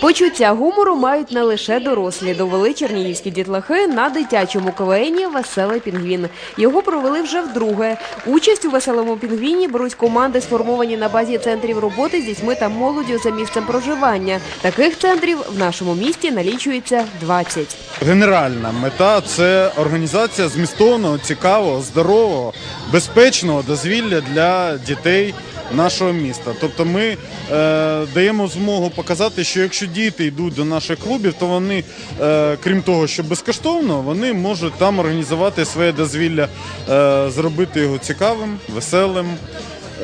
Почуття гумору мають не лише дорослі. Довели чернігівські дітлахи на дитячому КВНі Веселий пінгвін. Його провели вже вдруге. Участь у веселому пінгвіні беруть команди, сформовані на базі центрів роботи з дітьми та молоддю за місцем проживання. Таких центрів в нашому місті налічується 20. Генеральна мета це організація змістовного, цікавого, здорового, безпечного дозвілля для дітей нашого міста. Тобто ми е, даємо змогу показати, що якщо діти йдуть до наших клубів, то вони, е, крім того, що безкоштовно, вони можуть там організувати своє дозвілля, е, зробити його цікавим, веселим,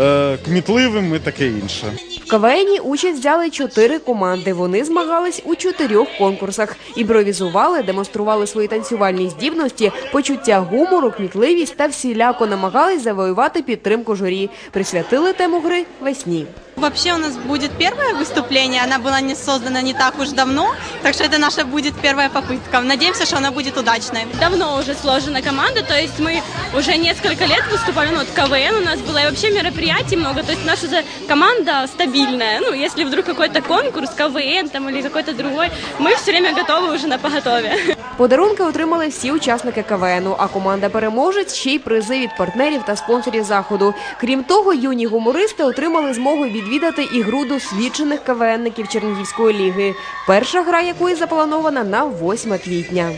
е, кмітливим і таке інше. В КВНі участь взяли чотири команди. Вони змагались у чотирьох конкурсах. Імпровізували, демонстрували свої танцювальні здібності, почуття гумору, кмітливість та всіляко намагались завоювати підтримку журі. Присвятили тему гри весні. Вообще у нас будет первое выступление, она была не создана не так уж давно, так что это наша будет первая попытка. Надеемся, что она будет удачной. давно уже сложена команда, то есть мы уже несколько лет выступали, ну вот КВН у нас было, и вообще мероприятий много, то есть наша уже команда стабильная, ну если вдруг какой-то конкурс, КВН там или какой-то другой, мы все время готовы уже на поготове. Подарунки отримали всі учасники КВНу, а команда переможець ще й призи від партнерів та спонсорів заходу. Крім того, юні гумористи отримали змогу відвідати ігру досвідчених КВНників Чернігівської ліги. Перша гра якої запланована на 8 квітня.